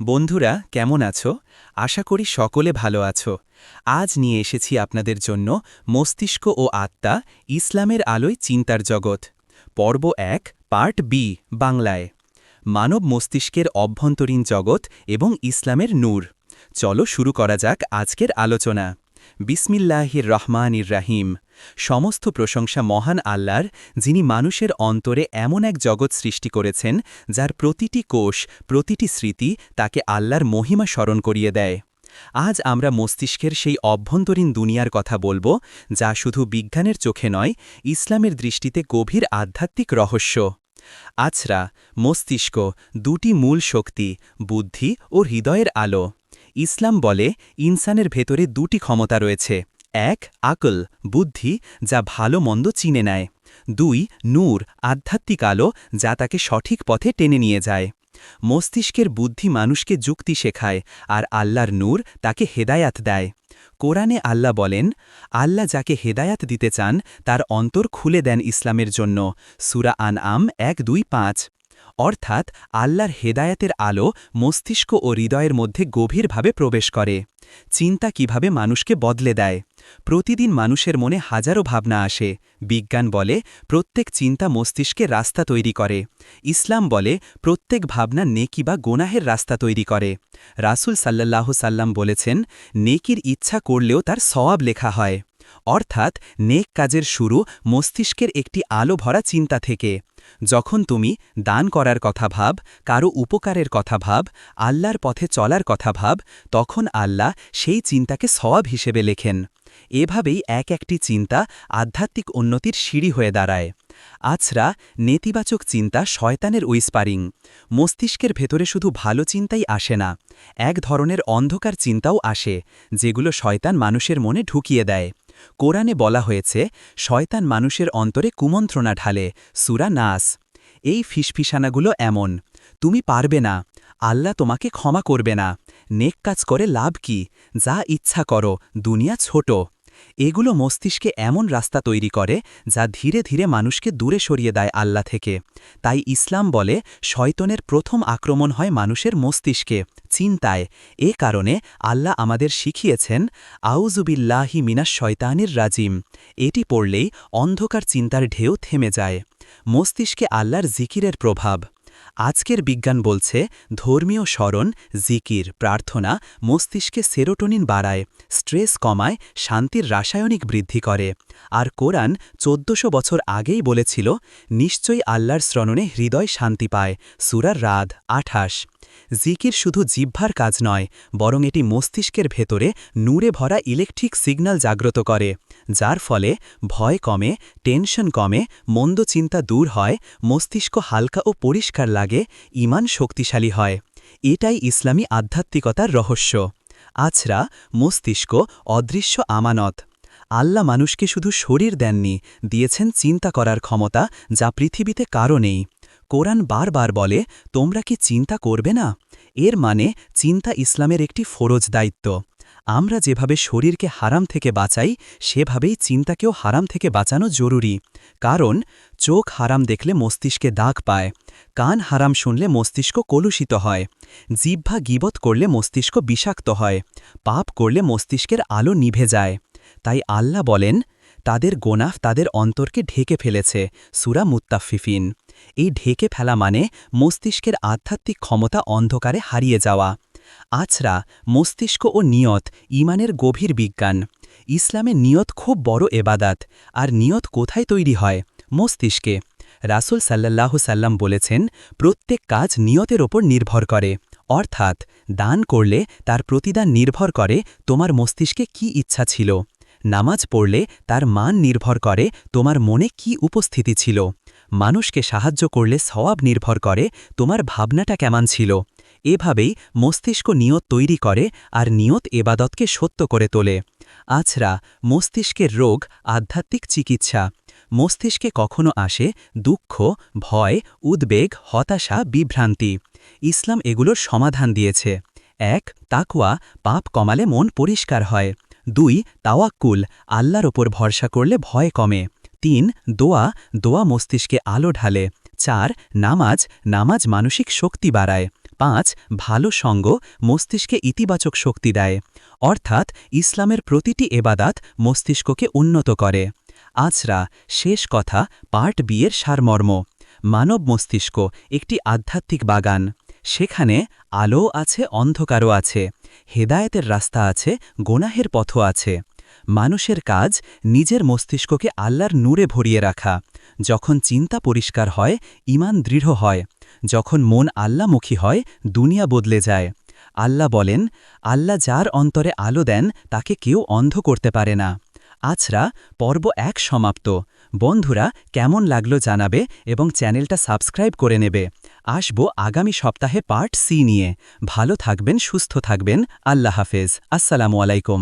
বন্ধুরা, কেমন আছো? আশা করি সকলে ভালো আছো। আজ নিয়ে এসেছি আপনাদের জন্য মস্তিষ্ক ও আত্মা ইসলামের আলোয় চিন্তার জগৎ। পর্ব এক, পার্ট বি, বাংলায়। মানব মস্তিষ্কের অভ্যন্তরীণ জগৎ এবং ইসলামের নূর। চলো শুরু করা যাক আজকের আলোচনা। বিসমিল্লাহির রহমানির রাহিম সমস্ত প্রশংসা মহান আল্লাহর, যিনি মানুষের অন্তরে এমন এক জগৎ সৃষ্টি করেছেন, যার প্রতিটি কোষ, প্রতিটি স্মৃতি তাকে আল্লাহর মহিমা স্মরণ করিয়ে দেয়। আজ আমরা মস্তিষ্কের সেই অভ্যন্তরীণ দুনিয়ার কথা বলব, যা শুধু বিজ্ঞানের চোখে নয়, ইসলামের দৃষ্টিতে গভীর আধ্যাত্মিক রহস্য। আছরা, মস্তিষ্ক, দুটি মূল শক্তি, বুদ্ধি ও হৃদয়ের আলো। ইসলাম বলে, ইনসানের ভেতরে দুটি ক্ষমতা রয়েছে। এক, আকল, বুদ্ধি, যা ভালো মন্দ চিনে নেয়। দুই, নূর, আধ্যাত্মিক আলো, যা তাকে সঠিক পথে টেনে নিয়ে যায়। মস্তিষ্কের বুদ্ধি মানুষকে যুক্তি শেখায়, আর আল্লাহর নূর তাকে হেদায়াত দেয়। কোরআনে আল্লাহ বলেন, আল্লাহ যাকে হেদায়াত দিতে চান, তার অন্তর খুলে দেন ইসলামের জন্য। সুরা আন আম এক দুই পাঁচ। অর্থাৎ আল্লাহর হেদায়াতের আলো মস্তিষ্ক ও হৃদয়ের মধ্যে গভীরভাবে প্রবেশ করে। চিন্তা কীভাবে মানুষকে বদলে দেয়? প্রতিদিন মানুষের মনে হাজারো ভাবনা আসে। বিজ্ঞান বলে, প্রত্যেক চিন্তা মস্তিষ্কে রাস্তা তৈরি করে। ইসলাম বলে, প্রত্যেক ভাবনা নেকি বা গোনাহের রাস্তা তৈরি করে। রাসুল সাল্লাল্লাহু সাল্লাম বলেছেন, নেকির ইচ্ছা করলেও তার সওয়াব লেখা হয়। অর্থাৎ নেক কাজের শুরু মস্তিষ্কের একটি আলো ভরা চিন্তা থেকে। যখন তুমি দান করার কথা ভাব, কারও উপকারের কথা ভাব, আল্লাহর পথে চলার কথা ভাব, তখন আল্লাহ সেই চিন্তাকে সওয়াব হিসেবে লেখেন। এভাবেই এক একটি চিন্তা আধ্যাত্মিক উন্নতির সিঁড়ি হয়ে দাঁড়ায়। আছরা নেতিবাচক চিন্তা শয়তানের উইস্পারিং মস্তিষ্কের ভেতরে শুধু ভালো চিন্তাই আসে না, এক ধরনের অন্ধকার চিন্তাও আসে, যেগুলো শয়তান মানুষের মনে ঢুকিয়ে দেয়। কোরআনে বলা হয়েছে, শয়তান মানুষের অন্তরে কুমন্ত্রণা ঢালে, সুরা নাস। এই ফিসফিসানাগুলো এমন, তুমি পারবে না, আল্লাহ তোমাকে ক্ষমা করবে না, নেক কাজ করে লাভ কি, যা ইচ্ছা করো, দুনিয়া ছোট। এগুলো মস্তিষ্কে এমন রাস্তা তৈরি করে যা ধীরে ধীরে মানুষকে দূরে সরিয়ে দেয় আল্লাহ থেকে। তাই ইসলাম বলে, শয়তনের প্রথম আক্রমণ হয় মানুষের মস্তিষ্কে, চিন্তায়। এ কারণে আল্লাহ আমাদের শিখিয়েছেন আউজুবিল্লাহি মিনাস শয়তানির রাজিম। এটি পড়লেই অন্ধকার চিন্তার ঢেউ থেমে যায়। মস্তিষ্কে আল্লাহর জিকিরের প্রভাব। আজকের বিজ্ঞান বলছে, ধর্মীয় স্মরণ, জিকির, প্রার্থনা, মস্তিষ্কে সেরোটোনিন বাড়ায়, স্ট্রেস কমায়, শান্তির রাসায়নিক বৃদ্ধি করে। আর কোরআন চোদ্দশো বছর আগেই বলেছিল, নিশ্চয়ই আল্লাহর শ্রণনে হৃদয় শান্তি পায় সুরার রাত আঠাশ। জিকির শুধু জিহ্বার কাজ নয়, বরং এটি মস্তিষ্কের ভেতরে নূরে ভরা ইলেকট্রিক সিগন্যাল জাগ্রত করে, যার ফলে ভয় কমে, টেনশন কমে, মন্দ চিন্তা দূর হয়, মস্তিষ্ক হালকা ও পরিষ্কার লাগে। ইমান শক্তিশালী হয়। এটাই ইসলামী আধ্যাত্মিকতার রহস্য। আছরা, মস্তিষ্ক, অদৃশ্য আমানত। আল্লাহ মানুষকে শুধু শরীর দেননি, দিয়েছেন চিন্তা করার ক্ষমতা যা পৃথিবীতে কারও নেই। কোরআন বারবার বলে, তোমরা কি চিন্তা করবে না? এর মানে চিন্তা ইসলামের একটি ফরজ দায়িত্ব। আমরা যেভাবে শরীরকে হারাম থেকে বাঁচাই, সেভাবেই চিন্তাকেও হারাম থেকে বাঁচানো জরুরি। কারণ, চোখ হারাম দেখলে মস্তিষ্কে দাগ পায়, কান হারাম শুনলে মস্তিষ্ক কলুষিত হয়, জিহ্বা গিবত করলে মস্তিষ্ক বিষাক্ত হয়, পাপ করলে মস্তিষ্কের আলো নিভে যায়। তাই আল্লাহ বলেন, তাদের গোনাফ তাদের অন্তরকে ঢেকে ফেলেছে, সুরা মুত্তাফিফিন এই ঢেকে ফেলা মানে মস্তিষ্কের আধ্যাত্মিক ক্ষমতা অন্ধকারে হারিয়ে যাওয়া। আছরা, মস্তিষ্ক ও নিয়ত ইমানের গভীর বিজ্ঞান। ইসলামে নিয়ত খুব বড় এবাদাত। আর নিয়ত কোথায় তৈরি হয়? মস্তিষ্কে। রাসুল সাল্লাহ সাল্লাম বলেছেন, প্রত্যেক কাজ নিয়তের ওপর নির্ভর করে। অর্থাৎ, দান করলে তার প্রতিদান নির্ভর করে তোমার মস্তিষ্কে কি ইচ্ছা ছিল। নামাজ পড়লে তার মান নির্ভর করে তোমার মনে কি উপস্থিতি ছিল। মানুষকে সাহায্য করলে সওয়াব নির্ভর করে তোমার ভাবনাটা কেমন ছিল। এভাবেই মস্তিষ্ক নিয়ত তৈরি করে আর নিয়ত এবাদতকে সত্য করে তোলে। আছরা, মস্তিষ্কের রোগ আধ্যাত্মিক চিকিৎসা। মস্তিষ্কে কখনো আসে দুঃখ, ভয়, উদ্বেগ, হতাশা, বিভ্রান্তি। ইসলাম এগুলোর সমাধান দিয়েছে। এক তাকুয়া পাপ কমালে মন পরিষ্কার হয়। দুই, তাওয়াক্কুল, আল্লাহর ওপর ভরসা করলে ভয় কমে। তিন, দোয়া দোয়া মস্তিষ্কে আলো ঢালে। চার, নামাজ নামাজ মানসিক শক্তি বাড়ায়। পাঁচ ভালো সঙ্গ মস্তিষ্কে ইতিবাচক শক্তি দেয়। অর্থাৎ ইসলামের প্রতিটি এবাদাত মস্তিষ্ককে উন্নত করে। আছরা শেষ কথা, পার্ট বিয়ের সারমর্ম। মানব মস্তিষ্ক একটি আধ্যাত্মিক বাগান। সেখানে আলো আছে, অন্ধকারও আছে। হেদায়েতের রাস্তা আছে, গোনাহের পথও আছে। মানুষের কাজ নিজের মস্তিষ্ককে আল্লাহর নূরে ভরিয়ে রাখা। যখন চিন্তা পরিষ্কার হয় ইমান দৃঢ় হয়। যখন মন আল্লামুখী হয়, দুনিয়া বদলে যায়। আল্লাহ বলেন, আল্লাহ যার অন্তরে আলো দেন, তাকে কেউ অন্ধ করতে পারে না। আছরা পর্ব এক সমাপ্ত। বন্ধুরা, কেমন লাগল জানাবে এবং চ্যানেলটা সাবস্ক্রাইব করে নেবে। আসব আগামী সপ্তাহে পার্ট সি নিয়ে। ভালো থাকবেন, সুস্থ থাকবেন। আল্লাহ হাফেজ। আসসালামু আলাইকুম।